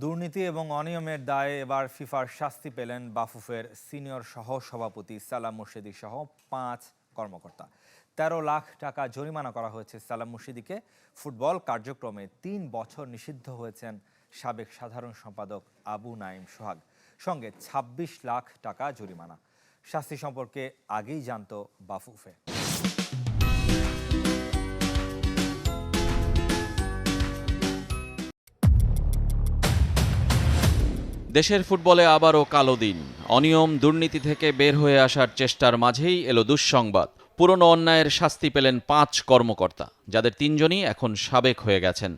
দুর্নীতি এবং অনিয়মের দায়ে এবার ফিফার শাস্তি পেলেন বাফুফের সিনিয়র সহ সভাপতি সালাম মুর্শিদি সহ পাঁচ কর্মকর্তা। তেরো লাখ টাকা জরিমানা করা হয়েছে সালাম মুর্শিদিকে। ফুটবল কার্যক্রমে তিন বছর নিষিদ্ধ হয়েছেন সাবেক সাধারণ সম্পাদক আবু নাইম সোহাগ। সঙ্গে ২৬ লাখ টাকা জরিমানা। শাস্তি সম্পর্কে আগেই জানত বাফুফে। দেশের ফুটবলে আবারও কালো দিন। অনিয়ম দুর্নীতি থেকে বের হয়ে আসার চেষ্টার মাঝেই এলো দুঃসংবাদ। পুরনো অন্যায়ের শাস্তি পেলেন পাঁচ কর্মকর্তা, যাদের তিনজনই এখন সাবেক হয়ে গেছেন।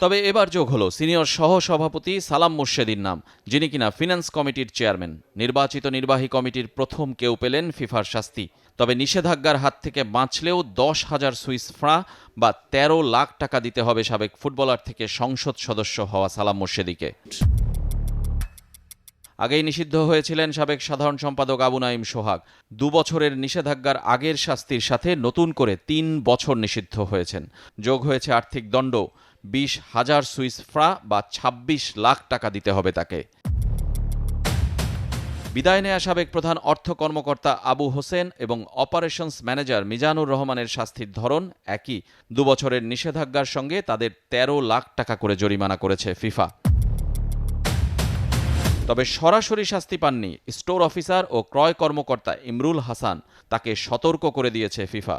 তবে এবার যোগ হলো সিনিয়র সহ সভাপতি সালাম মুর্শেদির নাম, যিনি কিনা ফিনান্স কমিটির চেয়ারম্যান। নির্বাচিত নির্বাহী কমিটির প্রথম কেউ পেলেন ফিফার শাস্তি। তবে নিষেধাজ্ঞার হাত থেকে বাঁচলেও দশ হাজার সুইস ফ্রাঁ বা ১৩ লাখ টাকা দিতে হবে সাবেক ফুটবলার থেকে সংসদ সদস্য হওয়া সালাম মুর্শেদিকে। আগেই নিষিদ্ধ হয়েছিলেন সাবেক সাধারণ সম্পাদক আবু নাইম সোহাগ। দু বছরের নিষেধাজ্ঞার আগের শাস্তির সাথে নতুন করে তিন বছর নিষিদ্ধ হয়েছেন। যোগ হয়েছে আর্থিক দণ্ড। বিশ হাজার সুইস ফ্রা বা ২৬ লাখ টাকা দিতে হবে তাকে। বিদায় নেয়া সাবেক প্রধান অর্থ কর্মকর্তা আবু হোসেন এবং অপারেশনস ম্যানেজার মিজানুর রহমানের শাস্তির ধরন একই। দুবছরের নিষেধাজ্ঞার সঙ্গে তাদের ১৩ লাখ টাকা করে জরিমানা করেছে ফিফা। তবে সরাসরি শাস্তি পাননি স্টোর অফিসার ও ক্রয় কর্মকর্তা ইমরুল হাসান। তাকে সতর্ক করে দিয়েছে ফিফা।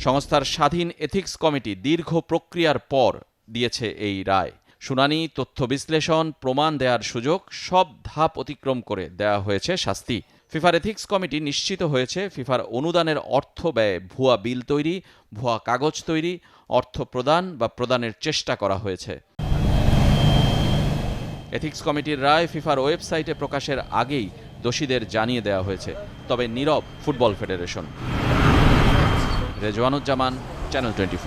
সংস্থার স্বাধীন এথিক্স কমিটি দীর্ঘ প্রক্রিয়ার পর দিয়েছে এই রায়। শুনানি, তথ্য বিশ্লেষণ, প্রমাণ দেওয়ার সুযোগ, সব ধাপ অতিক্রম করে দেওয়া হয়েছে শাস্তি। ফিফার এথিক্স কমিটি নিশ্চিত হয়েছে ফিফার অনুদানের অর্থ ব্যয় ভুয়া বিল তৈরি, ভুয়া কাগজ তৈরি, অর্থ প্রদান বা প্রদানের চেষ্টা করা হয়েছে। এথিক্স কমিটির রায় ফিফার ওয়েবসাইটে প্রকাশের আগেই দোষীদের জানিয়ে দেওয়া হয়েছে। তবে নীরব football federation. Rezwanuzzaman channel twenty